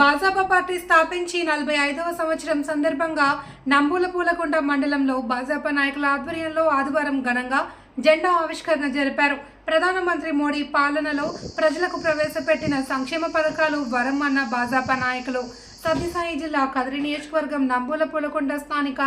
Bhajapa party స్థాపించి నలభై ఐదవ సంవత్సరం సందర్భంగా నంబూలపూలకుంట మండలంలో భాజపా నాయకుల ఆధ్వర్యంలో ఆదివారం ఘనంగా జెండా ఆవిష్కరణ జరిపారు. ప్రధానమంత్రి మోడీ పాలనలో ప్రజలకు ప్రవేశపెట్టిన సంక్షేమ పథకాలు వరం అన్న భాజపా నాయకులు. సత్యసాయి జిల్లా కదిరి నియోజకవర్గం నంబూల పులకొండ స్థానిక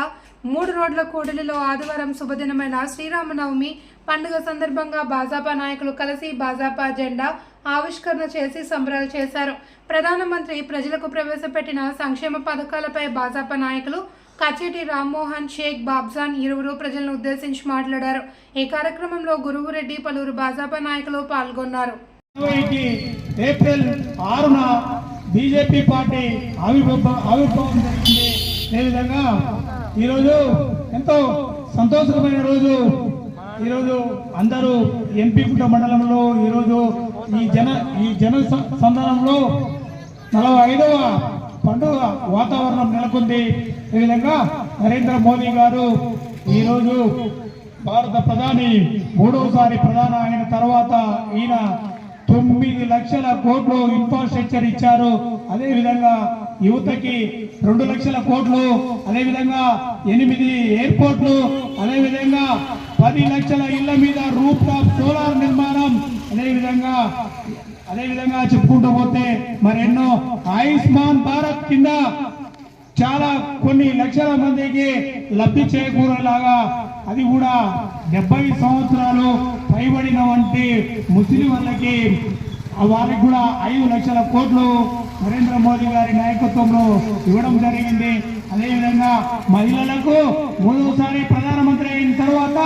మూడు రోడ్ల కూడలిలో ఆదివారం శుభదినమైన శ్రీరామనవమి పండుగ సందర్భంగా భాజపా నాయకులు కలిసి భాజపా జెండా ఆవిష్కరణ చేసి సంబరాలు చేశారు. ప్రధానమంత్రి ప్రజలకు ప్రవేశపెట్టిన సంక్షేమ పథకాలపై భాజపా నాయకులు కచేటి రామ్మోహన్ షేక్ బాబ్జాన్ ఇరువురు ప్రజలను ఉద్దేశించి మాట్లాడారు. ఈ కార్యక్రమంలో గురువురెడ్డి పలువురు భాజపా నాయకులు పాల్గొన్నారు. ఏప్రిల్ ఆరున బీజేపీ పార్టీ ఆవిర్భావ ఆవిర్భావం జరిగింది. అదేవిధంగా ఈరోజు ఎంతో సంతోషకరమైన రోజు. ఈరోజు అందరూ ఎంపీకుంట మండలంలో ఈరోజు ఈ జన ఈ జన స- సంధానంలో నలభై ఐదవ పండుగ వాతావరణం నెలకొంది. ఈ విధంగా నరేంద్ర మోదీ గారు ఈరోజు భారత ప్రధాని మూడవసారి ప్రధాని అయిన తర్వాత ఈయన తొమ్మిది లక్షల కోట్లు ఇన్ఫ్రాస్ట్రక్చర్ ఇచ్చారు. అదే విధంగా యువతకి రెండు లక్షల కోట్లు అదే విధంగా ఎనిమిది ఎయిర్పోర్ట్లు అదే విధంగా పది లక్షల ఇళ్ళ మీద రూప్ టాప్ సోలార్ నిర్మాణం అదే విధంగా అదే విధంగా చెప్పుకుంటూ పోతే మరెన్నో ఆయుష్మాన్ భారత్ కింద చాలా కొన్ని లక్షల మందికి లబ్ధి చేకూరేలాగా అది కూడా డెబ్బై సంవత్సరాలు పైబడిన వంటి ముస్లిం వాళ్ళకి వారికి కూడా ఐదు లక్షల కోట్లు నరేంద్ర మోదీ గారి నాయకత్వంలో ఇవ్వడం జరిగింది. అదేవిధంగా మహిళలకు మూడోసారి ప్రధానమంత్రి అయిన తర్వాత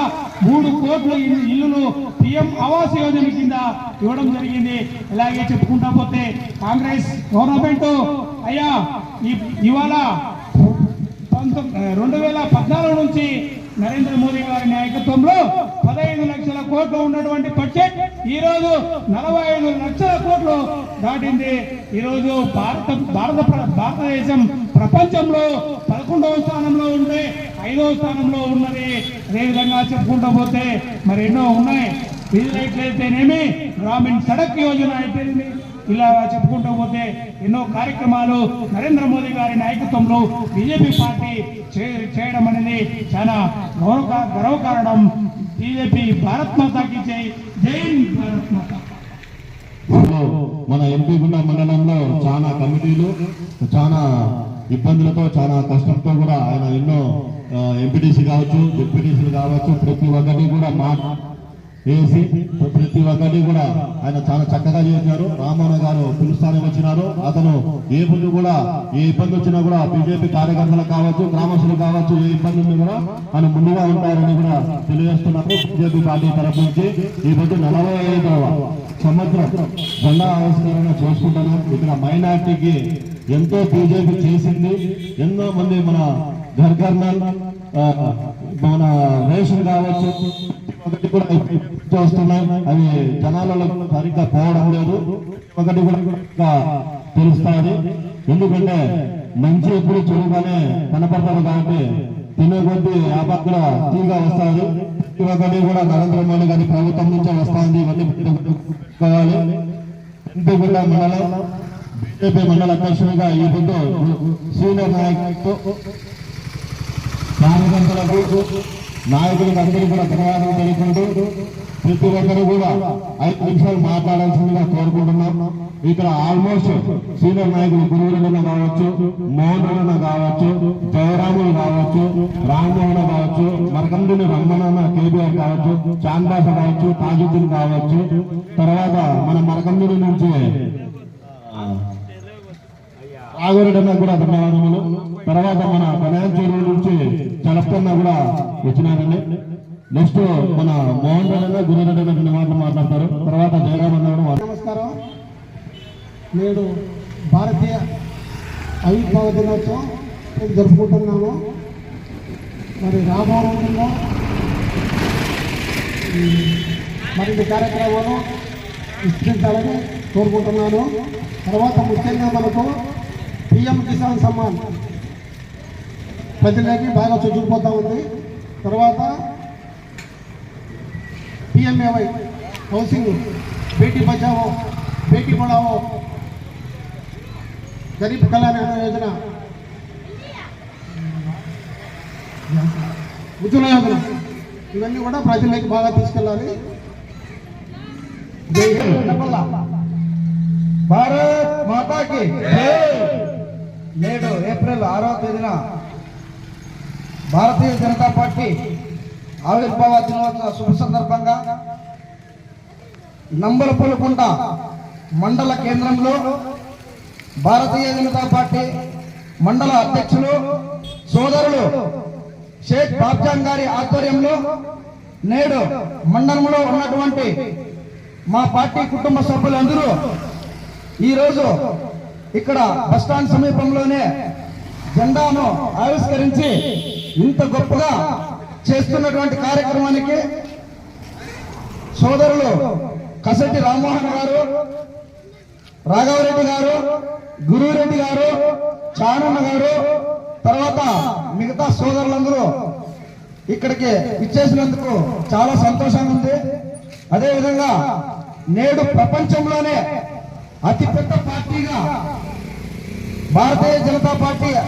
మూడు కోట్ల ఇల్లులు పిఎం ఆవాస్ యోజన కింద ఇవ్వడం జరిగింది. ఇలాగే చెప్పుకుంటా పోతే కాంగ్రెస్ గవర్నమెంట్ అయ్యా ఇవాళ పంతొమ్మిది రెండు వేల పద్నాలుగు నుంచి నరేంద్ర మోదీ గారి నాయకత్వంలో పదహైదు లక్షల కోట్లు ఉన్నటువంటి బడ్జెట్ ఈ రోజు నలభై ఐదు లక్షల కోట్లు దాటింది. ఈ రోజు భారత భారత భారతదేశం ప్రపంచంలో పదకొండవ స్థానంలో ఉండే ఐదవ స్థానంలో ఉన్నది. అదేవిధంగా చెప్పుకుంటూ పోతే మరి ఎన్నో ఉన్నాయి. వీధి లైట్లు అయితేనేమి గ్రామీణ సడక్ యోజన అయితేనేమి ఇలా చెప్పుకుంటూ పోతే ఎన్నో కార్యక్రమాలు నరేంద్ర మోదీ గారి నాయకత్వంలో బీజేపీ పార్టీ చేయడం అనేది చాలా గౌరవ గర్వకారణం బీజేపీ భారత్ మాతాకి జై. జై భారత్ మాతా. మన ఎంపీ గుండా మండలంలో చాలా కమిటీలు చాలా ఇబ్బందులతో చాలా కష్టంతో కూడా ఆయన ఎన్నో ఎంపీటీసీ కావచ్చు డిప్యూటీసీలు కావచ్చు ప్రతి ఒక్కరిని కూడా మా వేసి ప్రతి ఒక్కరిని కూడా ఆయన చాలా చక్కగా చేశారు రామన్న గారు పిలుస్తానే వచ్చినారు. అతను ఏ ముందు కూడా ఏ ఇబ్బంది వచ్చినా కూడా బీజేపీ కార్యకర్తలు కావచ్చు గ్రామస్తులు కావచ్చు ఏ ఇబ్బంది ఉన్నా కూడా ఆయన ముందుగా ఉంటారని కూడా తెలియజేస్తున్నారు బీజేపీ పార్టీ తరఫు నుంచి. ఈ రోజు నలభై ఐదవ సంవత్సరం జెండా ఆవిష్కరణ చేసుకుంటాను ఇక్కడ మైనార్టీకి ఎంతో బీజేపీ చేసింది. ఎన్నో మంది మన ఘర్ మన రేషన్ కావచ్చు కూడా చేస్తున్నాం. అవి జనాలలో సరిగ్గా పోవడం లేదు. ఒకటి కూడా తెలుస్తుంది. ఎందుకంటే మంచి ఎప్పుడు చెడుగానే కనపడతారు కాబట్టి తినే కొద్ది ఆపత్తుల తీగా వస్తుంది. ఒకటి కూడా నరేంద్ర మోడీ గారి ప్రభుత్వం నుంచే వస్తుంది. ఇవన్నీ కావాలి ఎంపీ మండలం బీజేపీ మండల అధ్యక్షుడిగా ఈ పొద్దు సీనియర్ నాయకులకు కార్యకర్తలకు నాయకులకు అందరూ కూడా ధన్యవాదాలు తెలుపుకుంటూ ప్రతి ఒక్కరు కూడా ఐదు నిమిషాలు మాట్లాడాల్సిందిగా కోరుకుంటున్నాం. ఇక్కడ ఆల్మోస్ట్ సీనియర్ నాయకులు గురువులన్న కావచ్చు మోహన్ అన్న కావచ్చు జయరాములు కావచ్చు రామ్మోహన్ కావచ్చు మరకందుని రమ్మనన్న కేబీఆర్ కావచ్చు చాందాస కావచ్చు తాజుద్దీన్ కావచ్చు. తర్వాత మన మరకందుని నుంచి రాఘవరెడ్డి కూడా ధన్యవాదములు. తర్వాత మన కళ్యాణ్ నుంచి చలపన్న కూడా వచ్చినారండి. నెక్స్ట్ మన మోహన్ రెడ్డి అన్న గురురెడ్డి మాటలు మాట్లాడతారు. తర్వాత జయరామ్ అన్న నమస్కారం. నేడు భారతీయ ఆవిర్భావ దినోత్సవం జరుపుకుంటున్నాను జరుపుకుంటున్నాము. మరి రామవరంలో మరిన్ని కార్యక్రమాలు విస్తరించాలని కోరుకుంటున్నాను. తర్వాత ముఖ్యంగా మనకు పిఎం కిసాన్ సమ్మాన్ ప్రజలకి బాగా చుట్టుకుపోతూ ఉంది. తర్వాత పిఎంఏవై హౌసింగ్ బేటీ బచావో బేటీ పడావో గరీబ్ కళ్యాణ యోజన ఉజ్వల యోజన ఇవన్నీ కూడా ప్రజల్లోకి బాగా తీసుకెళ్ళాలి జై హింద్. చెప్పాలా? భారత్ మాతాకి నేడు ఏప్రిల్ ఆరవ తేదీన భారతీయ జనతా పార్టీ ఆవిర్భావ దినోత్సవ శుభ సందర్భంగా నంబలపల్లికుంట మండల కేంద్రంలో భారతీయ జనతా పార్టీ మండల అధ్యక్షులు సోదరులు షేక్ బాబ్జాన్ గారి ఆధ్వర్యంలో నేడు మండలంలో ఉన్నటువంటి మా పార్టీ కుటుంబ సభ్యులందరూ ఈరోజు ఇక్కడ బస్టాండ్ సమీపంలోనే జెండాను ఆవిష్కరించి ఇంత గొప్పగా చేస్తున్నటువంటి కార్యక్రమానికి సోదరులు కసటి రామ్మోహన్ గారు రాఘవరెడ్డి గారు గురురెడ్డి గారు చానన్న గారు తర్వాత మిగతా సోదరులందరూ ఇక్కడికి ఇచ్చేసినందుకు చాలా సంతోషంగా ఉంది. అదేవిధంగా నేడు ప్రపంచంలోనే అతిపెద్ద పార్టీగా భారతీయ జనతా పార్టీ